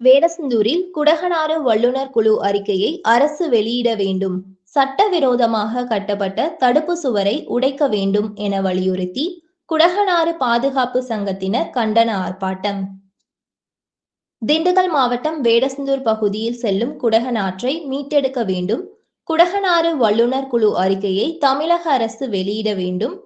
வேடசந்தூரில் குடகனாறு வல்லுநர் குழு அறிக்கையை அரசு வெளியிட வேண்டும். சட்டவிரோதமாக கட்டப்பட்ட தடுப்பு சுவரை உடைக்க வேண்டும் என வலியுறுத்தி குடகனாறு பாதுகாப்பு சங்கத்தினர் கண்டன ஆர்ப்பாட்டம். திண்டுக்கல் மாவட்டம் வேடசந்தூர் பகுதியில் செல்லும் குடகனாற்றை மீட்டெடுக்க வேண்டும். குடகனாறு வல்லுநர் குழு அறிக்கையை தமிழக அரசு வெளியிட வேண்டும்.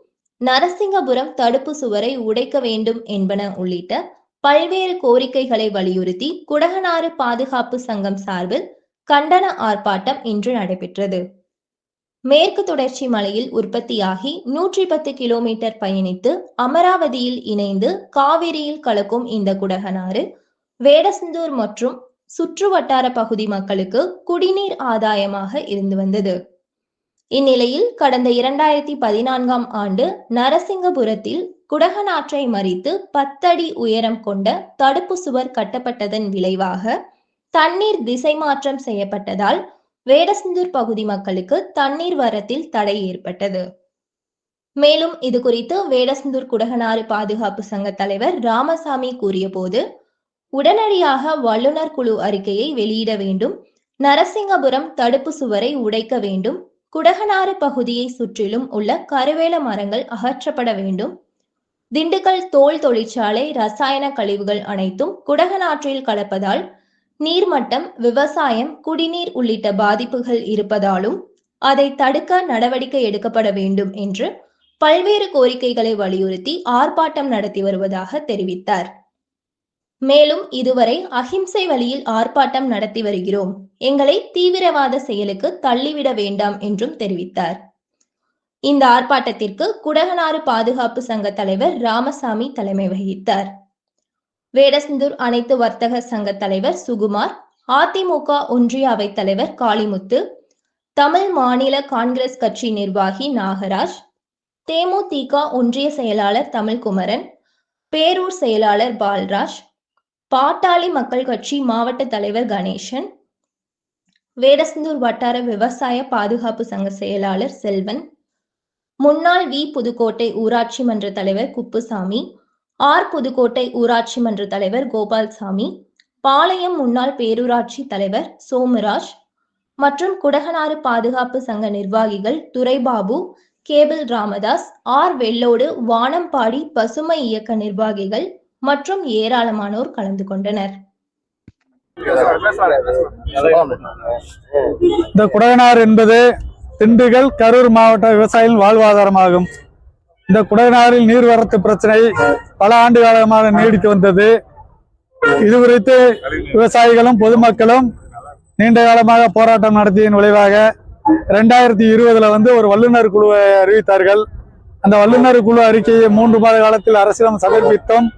நரசிங்கபுரம் தடுப்பு சுவரை உடைக்க வேண்டும் என்பன உள்ளிட்ட பல்வேறு கோரிக்கைகளை வலியுறுத்தி குடகனாறு பாதுகாப்பு சங்கம் சார்பில் கண்டன ஆர்ப்பாட்டம் இன்று நடைபெற்றது. மேற்கு தொடர்ச்சி மலையில் உற்பத்தியாகி நூற்றி பத்து கிலோமீட்டர் பயணித்து அமராவதியில் இணைந்து காவிரியில் கலக்கும் இந்த குடகனாறு வேடசந்தூர் மற்றும் சுற்று வட்டார பகுதி மக்களுக்கு குடிநீர் ஆதாயமாக இருந்து வந்தது. இந்நிலையில் கடந்த இரண்டாயிரத்தி பதினான்காம் ஆண்டு நரசிங்கபுரத்தில் குடகநாற்றை மறித்து பத்தடி உயரம் கொண்ட தடுப்பு சுவர் கட்டப்பட்டதன் விளைவாக தண்ணீர் திசை மாற்றம் செய்யப்பட்டதால் வேடசந்தூர் பகுதி மக்களுக்கு தண்ணீர் வரத்தில் தடை ஏற்பட்டது. மேலும் இது குறித்து வேடசந்தூர் குடகனாறு பாதுகாப்பு சங்க தலைவர் ராமசாமி கூறியபோது உடனடியாக வல்லுநர் குழு அறிக்கையை வெளியிட வேண்டும் நரசிங்கபுரம் தடுப்பு சுவரை உடைக்க வேண்டும் குடகனாறு பகுதியை சுற்றிலும் உள்ள கருவேல மரங்கள் அகற்றப்பட வேண்டும் திண்டுக்கல் தோல் தொழிற்சாலை ரசாயன கழிவுகள் அனைத்தும் குடகநாற்றில் கலப்பதால் நீர்மட்டம் விவசாயம் குடிநீர் உள்ளிட்ட பாதிப்புகள் இருப்பதாலும் அதை தடுக்க நடவடிக்கை எடுக்கப்பட வேண்டும் என்று பல்வேறு கோரிக்கைகளை வலியுறுத்தி ஆர்ப்பாட்டம் நடத்தி வருவதாக தெரிவித்தார். மேலும் இதுவரை அஹிம்சை வழியில் ஆர்ப்பாட்டம் நடத்தி வருகிறோம். எங்களை தீவிரவாத செயலுக்கு தள்ளிவிட வேண்டாம் என்றும் தெரிவித்தார். இந்த ஆர்ப்பாட்டத்திற்கு குடகனாறு பாதுகாப்பு சங்க தலைவர் ராமசாமி தலைமை வகித்தார். வேடசந்தூர் அனைத்து வர்த்தக சங்க தலைவர் சுகுமார் அதிமுக ஒன்றிய அவைத் தலைவர் காளிமுத்து தமிழ் மாநில காங்கிரஸ் கட்சி நிர்வாகி நாகராஜ் தேமுதிக ஒன்றிய செயலாளர் தமிழ்குமரன் பேரூர் செயலாளர் பால்ராஜ் பாட்டாளி மக்கள் கட்சி மாவட்ட தலைவர் கணேசன் வேடசந்தூர் வட்டார விவசாய பாதுகாப்பு சங்க செயலாளர் செல்வன் முன்னாள் வி புதுக்கோட்டை ஊராட்சி மன்ற தலைவர் குப்புசாமி ஆர் புதுக்கோட்டை ஊராட்சி மன்ற தலைவர் கோபால்சாமி பாளையம் முன்னாள் பேரூராட்சி தலைவர் சோமராஜ் மற்றும் குடகனாறு பாதுகாப்பு சங்க நிர்வாகிகள் துரைபாபு கேபிள் ராமதாஸ் ஆர் வெள்ளோடு வானம்பாடி பசுமை இயக்க நிர்வாகிகள் மற்றும் ஏராளமானோர் கலந்து கொண்டனர். இந்த குடகனார் என்பது திண்டுக்கல் கரூர் மாவட்ட விவசாயிகளின் வாழ்வாதாரமாகும். இந்த குடநாரில் நீர்வரத்து பிரச்சனை பல ஆண்டு காலமாக நீடித்து வந்தது. இது குறித்து விவசாயிகளும் பொதுமக்களும் நீண்ட காலமாக போராட்டம் நடத்தியின் விளைவாக ரெண்டாயிரத்தி இருபதுல வந்து ஒரு வல்லுநர் குழுவை அறிவித்தார்கள். அந்த வல்லுநர் குழு அறிக்கையை மூன்று மாத காலத்தில் அரசிடம் சமர்ப்பித்தோம்.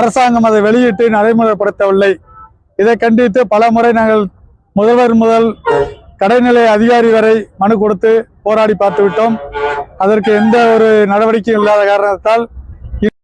அரசாங்கம் அதை வெளியிட்டு நடைமுறைப்படுத்தவில்லை. இதை கண்டித்து பல முறை நாங்கள் முதல்வர் முதல் கடைநிலை அதிகாரி வரை மனு கொடுத்து போராடி பார்த்துவிட்டோம். அதற்கு எந்த ஒரு நடவடிக்கையும் இல்லாத காரணத்தால்